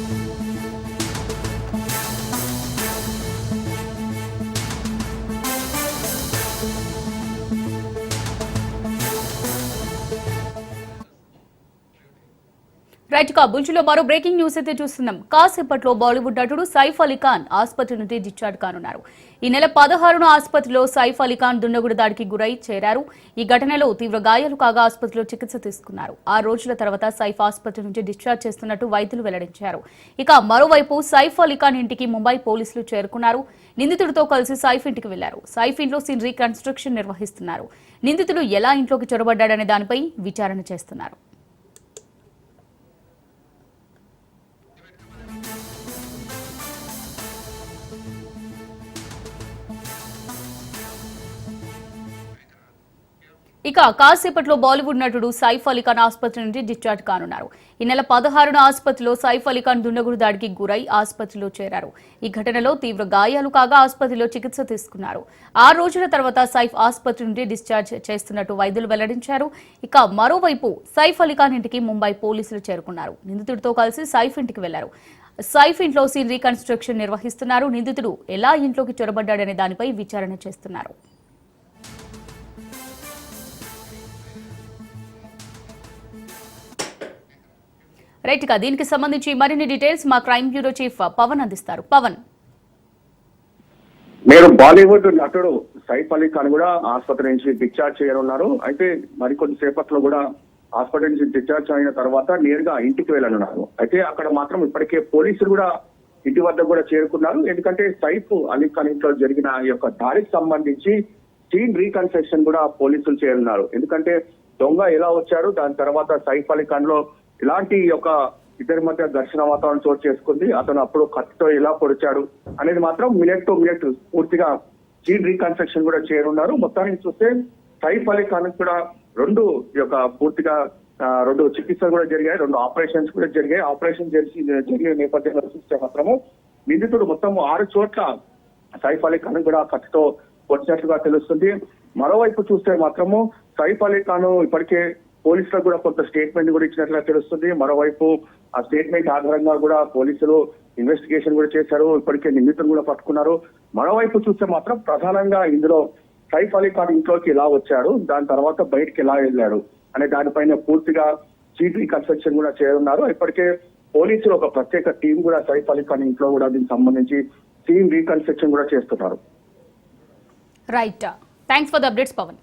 Thank you. Right కా బుల్చిలో మరో breaking news అయితే చూస్తున్నాం. కాసేపట్లో బాలీవుడ్ నటుడు సైఫ్ అలీ ఖాన్ ఆసుపత్రి నుండి డిశ్చార్జ్ కానున్నారు. ఈ నెల పదహారున ఆసుపత్రిలో సైఫ్ అలీ ఖాన్ దుండగుడు దాడికి గురై చేరారు. ఈ ఘటనలో తీవ్ర గాయాలు కాగా ఆసుపత్రిలో చికిత్స తీసుకున్నారు. ఆ రోజుల తర్వాత సైఫ్ ఆసుపత్రి నుంచి డిశ్చార్జ్ చేస్తున్నట్టు వైద్యులు వెల్లడించారు. ఇక మరోవైపు సైఫ్ అలీ ఖాన్ ఇంటికి ముంబై పోలీసులు చేరుకున్నారు. నిందితుడితో కలిసి సైఫ్ ఇంటికి వెళ్ళారు. సైఫ్ ఇంట్లో సీన్ రీకన్స్ట్రక్షన్ నిర్వహిస్తున్నారు. నిందితుడు ఎలా ఇంట్లోకి చొరబడ్డాడనే దానిపై విచారణ చేస్తున్నారు. ఇక కాసేపట్లో బాలీవుడ్ నటుడు సైఫ్ అలీ ఖాన్ ఆసుపత్రి నుండి డిశ్చార్జ్ కానున్నారు. ఈ నెల పదహారున ఆసుపత్రిలో సైఫ్ అలీ ఖాన్ దుండగుడు దాడికి గురై ఆసుపత్రిలో చేరారు. ఈ ఘటనలో తీవ్ర గాయాలు కాగా ఆసుపత్రిలో చికిత్స తీసుకున్నారు. ఆ రోజుల తర్వాత సైఫ్ ఆసుపత్రి నుండి డిశ్చార్జ్ చేస్తున్నట్టు వైద్యులు వెల్లడించారు. ఇక మరోవైపు సైఫ్ అలీ ఖాన్ ఇంటికి ముంబై పోలీసులు చేరుకున్నారు. నిందితుడితో కలిసి సైఫ్ ఇంటికి వెళ్ళారు. సైఫ్ ఇంట్లో సీన్ రీకన్స్ట్రక్షన్ నిర్వహిస్తున్నారు. నిందితుడు ఎలా ఇంట్లోకి చొరబడ్డాడనే దానిపై విచారణ చేస్తున్నారు. రైట్గా దీనికి సంబంధించి మరిన్ని డీటెయిల్స్ మా క్రైమ్ బ్యూరో చీఫ్ పవన్ అందిస్తారు. పవన్. మీరు బాలీవుడ్ నటుడు సైఫ్ అలీ ఖాన్ కూడా ఆసుపత్రి నుంచి డిశ్చార్జ్ చేయనున్నారు. అయితే మరికొద్ది సేపట్లో కూడా హాస్పిటల్ నుంచి డిశ్చార్జ్ అయిన తర్వాత నేరుగా ఇంటికి వెళ్ళనున్నారు. అయితే అక్కడ మాత్రం ఇప్పటికే పోలీసులు కూడా ఇంటి వద్ద కూడా చేరుకున్నారు. ఎందుకంటే సైఫ్ అలీ ఖాన్ ఇంట్లో జరిగిన ఈ యొక్క దాడికి సంబంధించి సీన్ రీకన్స్ట్రక్షన్ కూడా పోలీసులు చేరున్నారు. ఎందుకంటే దొంగ ఎలా వచ్చారు దాని తర్వాత సైఫ్ అలీ ఖాన్లో ఇలాంటి ఒక ఇద్దరి మధ్య ఘర్షణ వాతావరణం చోటు చేసుకుంది. అతను అప్పుడు కత్తితో ఎలా పొడిచాడు అనేది మాత్రం మినిట్ టు మినిట్ పూర్తిగా సీన్ రీకన్స్ట్రక్షన్ కూడా చేయనున్నారు. మొత్తానికి చూస్తే సైఫ్ అలీ ఖాన్ కూడా రెండు ఈ యొక్క పూర్తిగా రెండు చికిత్సలు కూడా జరిగాయి. రెండు ఆపరేషన్స్ కూడా జరిగాయి. ఆపరేషన్ జరిగి జరిగే నేపథ్యంలో చూస్తే మాత్రము నిందితుడు మొత్తం ఆరు చోట్ల సైఫ్ అలీ ఖాన్ కూడా కత్తితో పొడిచినట్లుగా తెలుస్తుంది. మరోవైపు చూస్తే మాత్రము సైఫ్ అలీ ఖాన్ ఇప్పటికే పోలీసులకు కూడా కొంత స్టేట్మెంట్ కూడా ఇచ్చినట్లు తెలుస్తుంది. మరోవైపు ఆ స్టేట్మెంట్ ఆధారంగా కూడా పోలీసులు ఇన్వెస్టిగేషన్ కూడా చేశారు. ఇప్పటికే నిందితులు కూడా పట్టుకున్నారు. మరోవైపు చూస్తే మాత్రం ప్రధానంగా ఇందులో సైఫ్ అలీ ఖాన్ ఇంట్లోకి ఎలా వచ్చాడు. దాని తర్వాత బయటికి ఎలా వెళ్ళాడు అనే దానిపైన పూర్తిగా చీటీ కన్స్ట్రక్షన్ కూడా చేయనున్నారు ఇప్పటికే పోలీసులు ఒక ప్రత్యేక టీం కూడా సైఫ్ అలీ ఖాన్ ఇంట్లో కూడా దీనికి సంబంధించి టీం రీకన్స్ట్రక్షన్ కూడా చేస్తున్నారు. Right thanks for the updates Pawan